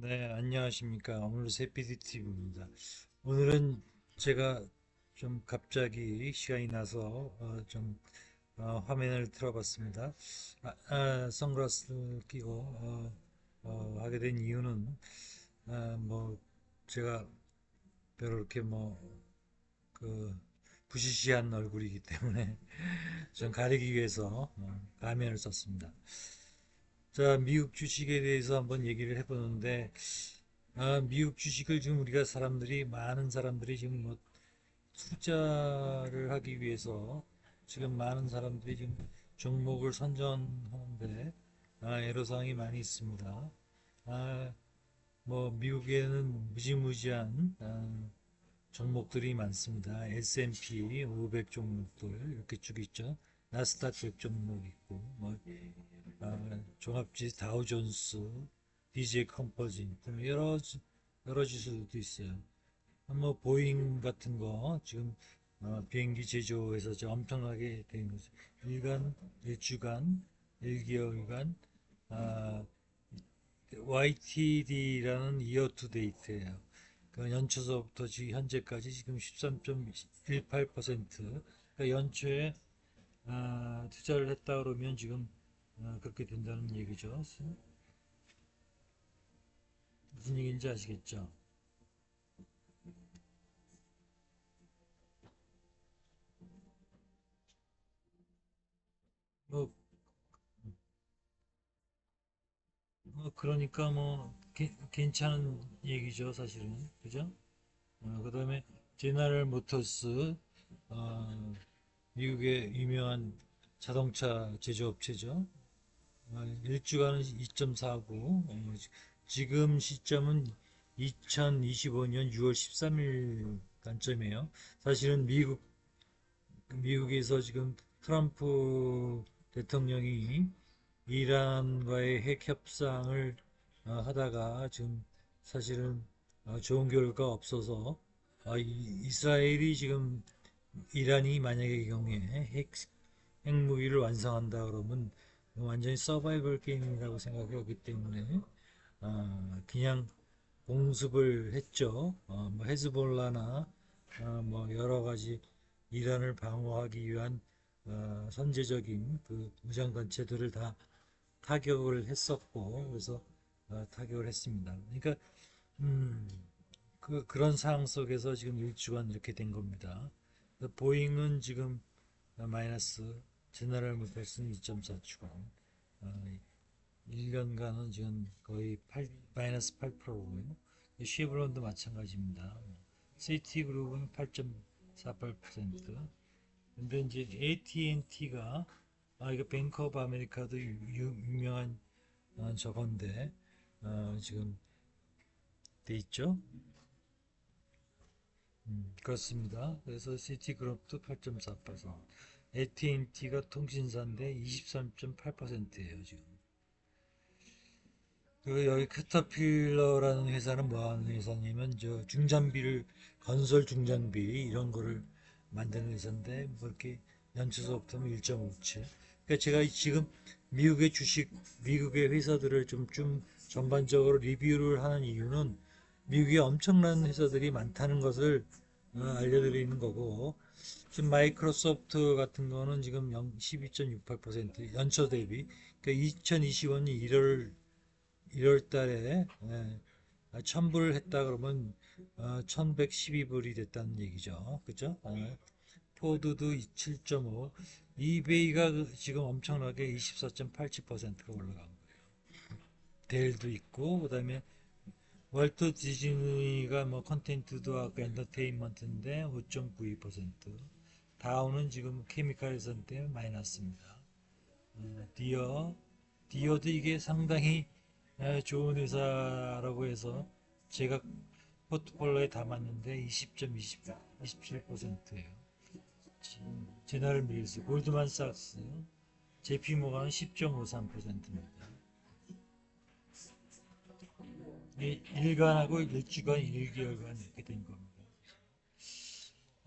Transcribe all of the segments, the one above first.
네, 안녕하십니까. 오늘 새피디TV입니다. 오늘은 제가 좀 갑자기 시간이 나서 어, 좀 어, 화면을 틀어봤습니다. 아, 아, 선글라스를 끼고 어, 어, 하게 된 이유는 아, 뭐 제가 별로 이렇게 뭐그 부시시한 얼굴이기 때문에 좀 가리기 위해서 어, 가면을 썼습니다. 자, 미국 주식에 대해서 한번 얘기를 해보는데, 아, 미국 주식을 지금 우리가 사람들이, 많은 사람들이 지금 뭐 투자를 하기 위해서 지금 많은 사람들이 지금 종목을 선정하는데, 아, 애로사항이 많이 있습니다. 아, 뭐, 미국에는 무지무지한, 아, 종목들이 많습니다. S&P 500 종목들 이렇게 쭉 있죠. 나스닥 100 종목 있고, 뭐, 아, 종합지 다우존스, DJ 컴포진 등 여러 지- 여러 지수도 있어요. 뭐 보잉 같은 거 지금 어, 비행기 제조에서 엄청나게 된 거죠. 일간, 일주간, 일개월간, 아, YTD라는 이어 투 데이트예요. 그 연초서부터 지금 현재까지 지금 13.18% 그러니까 연초에 아, 투자를 했다 그러면 지금 아, 그렇게 된다는 얘기죠. 무슨 얘기인지 아시겠죠? 뭐, 뭐 그러니까 뭐 게- 괜찮은 얘기죠, 사실은. 그죠? 어, 그 다음에 제너럴 모터스 어, 미국의 유명한 자동차 제조업체죠. 어, 일주가는 2.49. 어, 지금 시점은 2025년 6월 13일 관점이에요. 사실은 미국 미국에서 지금 트럼프 대통령이 이란과의 핵 협상을 어, 하다가 지금 사실은 어, 좋은 결과 없어서 어, 이- 이스라엘이 지금 이란이 만약에 경우에 핵, 핵무기를 완성한다 그러면 완전히 서바이벌 게임이라고 생각하기 때문에 어, 그냥 공습을 했죠. 어, 뭐 헤즈볼라나 어, 뭐 여러 가지 이란을 방어하기 위한 어, 선제적인 그 무장 단체들을 다 타격을 했었고 그래서 어, 타격을 했습니다. 그러니까 음, 그, 그런 상황 속에서 지금 일주간 이렇게 된 겁니다. 그래서 보잉은 지금 어, 마이너스 제너럴 모터스는 2.4주간 어, 1년간은 지금 거의 8, 마이너스 8%고요. 쉐브론도 마찬가지입니다. 시티그룹은 8.48%. 근데 이제 AT&T가 아 이거 뱅크 오브 아메리카도 유, 유- 유명한 어, 저건데 어, 지금 돼 있죠. 음, 그렇습니다. 그래서 시티그룹도 8.4%, AT&T가 통신사인데 23.8%예요 지금. 그 여기 캐터필러라는 회사는 뭐 하는 회사냐면 저 중장비를 건설 중장비 이런 거를 만드는 회사인데 뭐 이렇게 연초서부터는 1.57. 그러니까 제가 지금 미국의 주식, 미국의 회사들을 좀, 좀 전반적으로 리뷰를 하는 이유는 미국에 엄청난 회사들이 많다는 것을 어, 알려드리는 거고 지금 마이크로소프트 같은 거는 지금 0, 12.68% 연초 대비 그러니까 2025년 1월 1월 달에 예, 아, 천불을 했다 그러면 어, 1112불이 됐다는 얘기죠. 그죠? 어, 포드도 7.5, 이베이가 그 지금 엄청나게 24.87%가 올라간 거예요. 델도 있고 그다음에 월트 디즈니가 뭐 컨텐츠도 하고 엔터테인먼트인데 5.92%, 다우는 지금 케미칼에서 때문에 마이너스입니다. 어, 디어, 디어도 이게 상당히 에, 좋은 회사라고 해서 제가 포트폴리오에 담았는데 20.27%예요. 제너럴 밀스, 골드만삭스, JP모간은 10.53%입니다. 일간하고 일주간, 일개월간 이렇게 된겁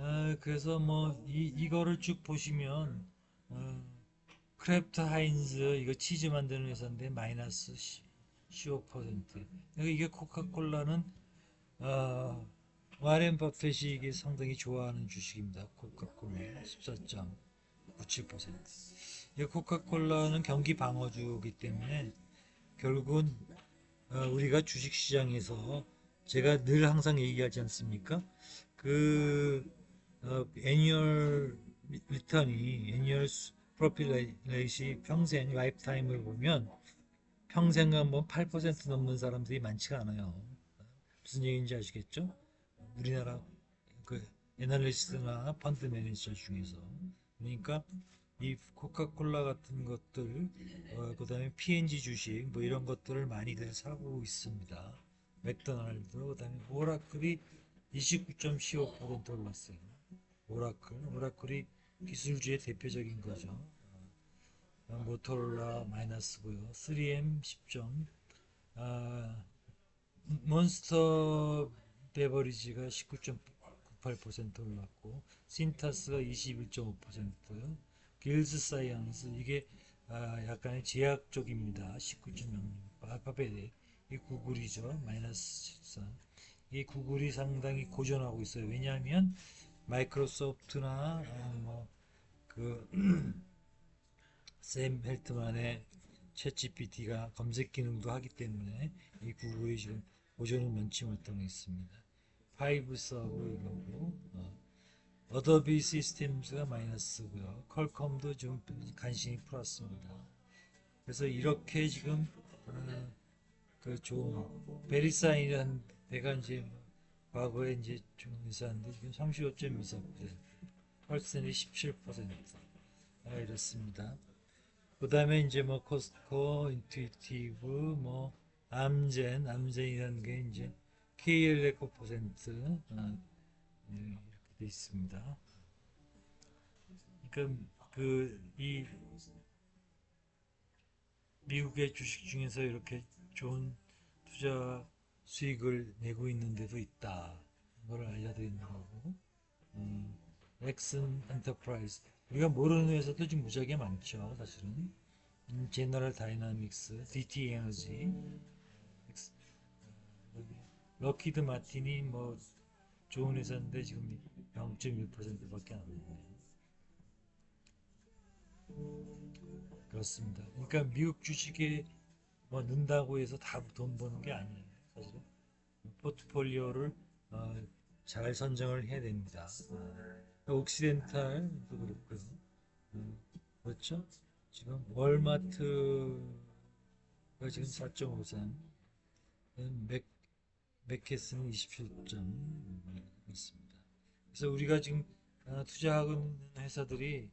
아, 그래서 뭐 이, 이거를 쭉 보시면 어, 크래프트 하인즈 이거 치즈 만드는 회사인데 마이너스 15%. 그러니까 이게 코카콜라는 아, 와렌 버핏이 이게 상당히 좋아하는 주식입니다. 코카콜라 14.97%. 이 코카콜라는 경기 방어주기 때문에 결국은 어, 우리가 주식 시장에서 제가 늘 항상 얘기하지 않습니까? 그 어, 애니얼 리턴이 애니얼 프로필 레이시 평생 라이프타임을 보면 평생 한번 8% 넘는 사람들이 많지가 않아요. 무슨 얘기인지 아시겠죠? 우리나라 그 애널리스트나 펀드 매니저 중에서 그러니까 이 코카콜라 같은 것들 어, 그 다음에 P&G 주식 뭐 이런 것들을 많이들 사고 있습니다. 맥도날드 그 다음에 오라클이 29.15% 올랐어요. 오라클 오라클이 기술주의 대표적인 거죠. 어, 모토로라 마이너스고요. 3M 10점. 아, 몬스터 베버리지가 19.98% 올랐고 신타스가 21.5%요. 길즈 사이언스 이게 아, 약간의 제약 쪽입니다. 19.06. 알파벳이 이 구글이죠. 마이너스 14. 이 구글이 상당히 고전하고 있어요. 왜냐하면 마이크로소프트나 아, 뭐그 샘 헬트만의 챗 GPT가 검색 기능도 하기 때문에 이 구글이 지금 고전을 면치 못하고 있습니다. 파이브 서브 이거고 어. 어도비 시스템즈가 마이너스고요. 컬컴도 좀 간신히 플러스입니다. 그래서 이렇게 지금 어, 그 좋은 베리사인이라는 데가 이제 과거에 이제 좀 회사인데 지금 35.24% 펄센이 17% 아, 이렇습니다. 그 다음에 이제 뭐 코스코, 인투이티브, 뭐 암젠, 암젠이라는 게 이제 KL에코 퍼센트 아, 예, 이렇게 돼 있습니다. 그러니까 그 이 미국의 주식 중에서 이렇게 좋은 투자 수익을 내고 있는 데도 있다. 그걸 알려드리는 거고. 음, 엑슨 엔터프라이즈. 우리가 모르는 회사도 지금 무지하게 많죠 사실은. 음, 제너럴 다이나믹스 DT 에너지 럭키드 마틴이 뭐 좋은 회사인데 지금 0.1%밖에 안 되네요 그렇습니다. 그러니까 미국 주식에 뭐 넣는다고 해서 다 돈 버는 게 아니에요 사실은 포트폴리오를 어, 잘 선정을 해야 됩니다 어, 옥시덴탈도 그렇고요. 음, 그렇죠? 지금 월마트가 지금 4.53, 맥, 맥케스는 27점 있습니다. 그래서 우리가 지금 어, 투자하고 있는 회사들이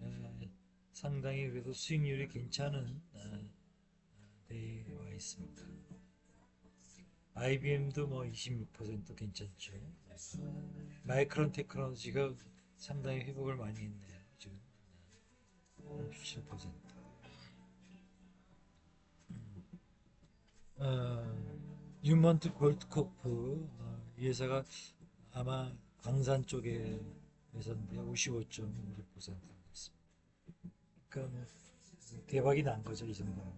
에, 상당히 그래도 수익률이 괜찮은 어, 데에 와 있습니다. IBM도 뭐 26% 괜찮죠. 마이크론 테크놀로지가 상당히 회복을 많이 했네요. 지금 17%. 어, 유먼트 골드코프 어, 이 회사가 아마 광산 쪽에 회사인데 55.6%였습니다. 그러니까 뭐 대박이 난 거죠 이 정도는.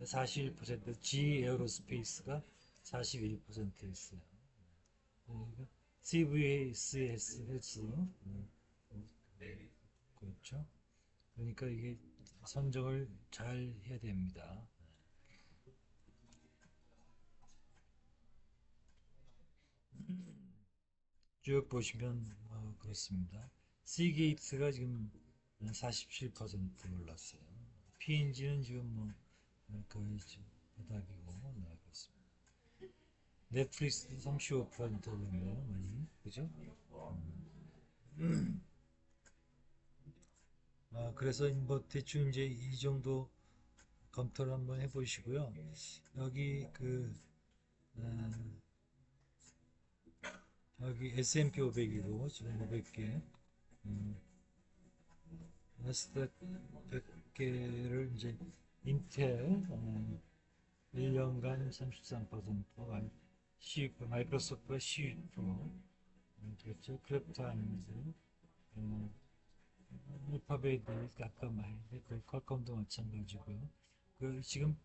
41% G 에어로스페이스가 41%였어요. 그러니까 CVSS 헬스 음, 그렇죠. 그러니까 이게 선정을 잘 해야 됩니다. 쭉 보시면 어, 그렇습니다. 시게이트가 지금 47% 올랐어요. P&G는 지금 뭐 거의 지금 바닥이고. 넷플릭스도 35% 오르네요, 많이. 그죠? 음. 아, 그래서 뭐 대충 이제 이 정도 검토를 한번 해보시고요. 여기 그, 어, 여기 S&P 500이고 지금 500개, 음, 나스닥 100개를 이제 인텔 어, 1년간 33% 수익, 마이크로소프트가 12% 음, 그렇죠. 크래프트하이면서 음, 알파벳이 아까 말했는데 그 퀄컴도 마찬가지고요. 그 지금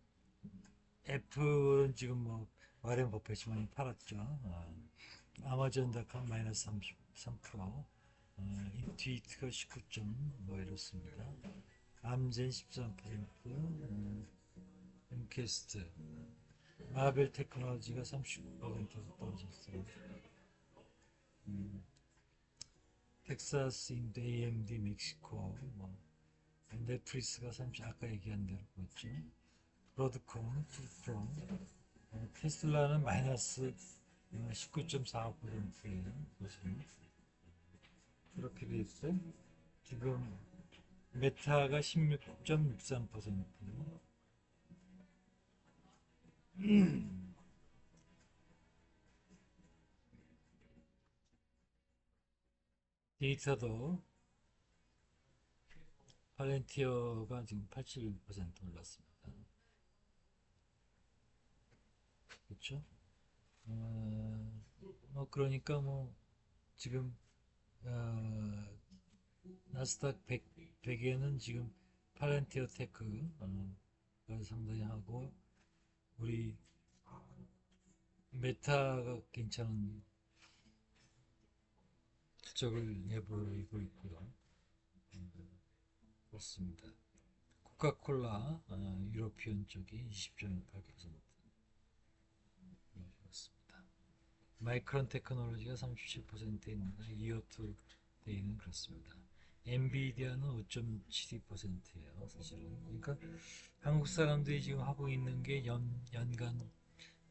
애플은 지금 뭐 와렌 버핏이 많이 팔았죠. 어, 아마존닷컴 마이너스 33%, 어, 인투이트가 19점 뭐 이렇습니다. 암젠 13%, 음, 엠캐스트, 마벨 테크놀로지가 39% 떨어졌어요. 음, 텍사스 인도 AMD 멕시코 뭐 넷플릭스가 30 아까 얘기한 대로 그렇죠. 브로드콤 2%, 어, 테슬라는 마이너스 19.45%예요. 보시면 그렇게 돼 있어요. 지금 메타가 16.63%. 데이터도 팔렌티어가 지금 81% 올랐습니다. 그렇죠? 어, 뭐 그러니까 뭐 지금 어, 나스닥 100, 100에는 지금 팔렌티어 테크가 상당히 하고 우리 메타가 괜찮은 추적을 내보이고 있고요. 음, 그렇습니다. 코카콜라 어, 유로피언 쪽이 20.8% 그렇습니다. 마이크론 테크놀로지가 37%입니다. 이어투 데이는 그렇습니다. 엔비디아는 5.72%예요, 사실은. 그러니까 한국 사람들이 지금 하고 있는 게 연, 연간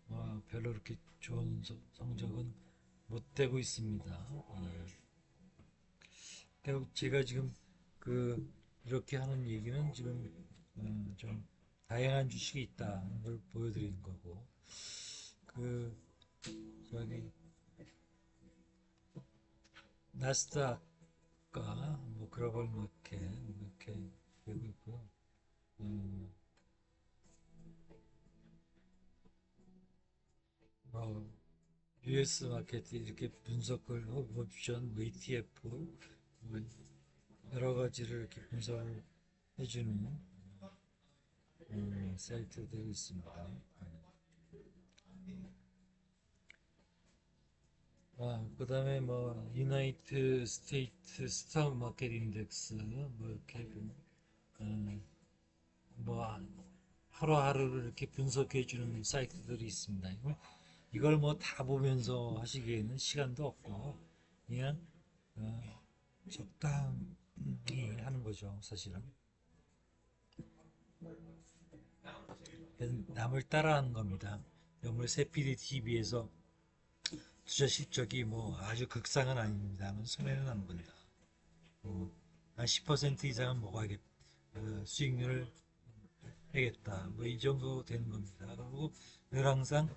어, 별로 그렇게 좋은 서- 성적은 못 되고 있습니다. 어, 결국 제가 지금 그 이렇게 하는 얘기는 지금 어, 좀 다양한 주식이 있다는 걸 보여드리는 거고 그 저기 나스닥과 뭐 글로벌 마켓 이렇게 되고 있고요. 음, 뭐 US 마켓이 이렇게 분석을 하고 옵션, 뭐 ETF 뭐 여러 가지를 이렇게 분석을 해주는 음, 사이트들이 있습니다. 아, 그 다음에 뭐 유나이트 스테이트 스톡 마켓 인덱스 뭐 이렇게 음, 뭐 하루하루를 이렇게 분석해 주는 사이트들이 있습니다. 이걸 뭐 다 보면서 하시기에는 시간도 없고 그냥 어, 적당히 하는 거죠, 사실은. 남을 따라하는 겁니다. 영물 세피디 TV에서 투자 실적이 뭐 아주 극상은 아닙니다만 손해는 안 본다. 뭐, 한10% 이상은 먹어야겠, 어, 수익률을 해야겠다. 뭐 이 정도 되는 겁니다. 그리고 늘 항상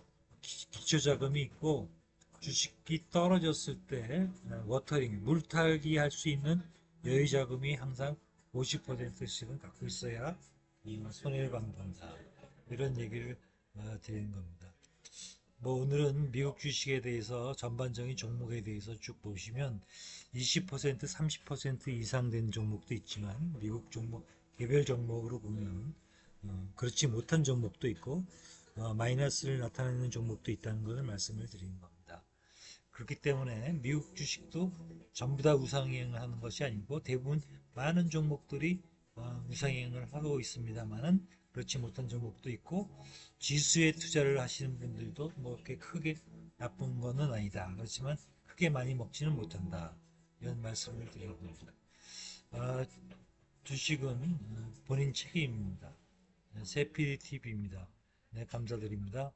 기- 기초자금이 있고 주식이 떨어졌을 때 어, 워터링, 물타기 할 수 있는 여유 자금이 항상 50%씩은 갖고 있어야 이 손해를 방지한다. 이런 얘기를 어, 드리는 겁니다. 뭐 오늘은 미국 주식에 대해서 전반적인 종목에 대해서 쭉 보시면 20% 30% 이상 된 종목도 있지만 미국 종목 개별 종목으로 보면 어, 그렇지 못한 종목도 있고 어, 마이너스를 나타내는 종목도 있다는 것을 말씀을 드리는 겁니다. 그렇기 때문에 미국 주식도 전부 다 우상행을 하는 것이 아니고 대부분 많은 종목들이 어, 우상행을 하고 있습니다만은 그렇지 못한 종목도 있고 지수에 투자를 하시는 분들도 뭐 그렇게 크게 나쁜 거는 아니다. 그렇지만 크게 많이 먹지는 못한다. 이런 말씀을 드리는 겁니다. 아, 주식은 어, 본인 책임입니다. 세피디 TV입니다. 네, 감사드립니다.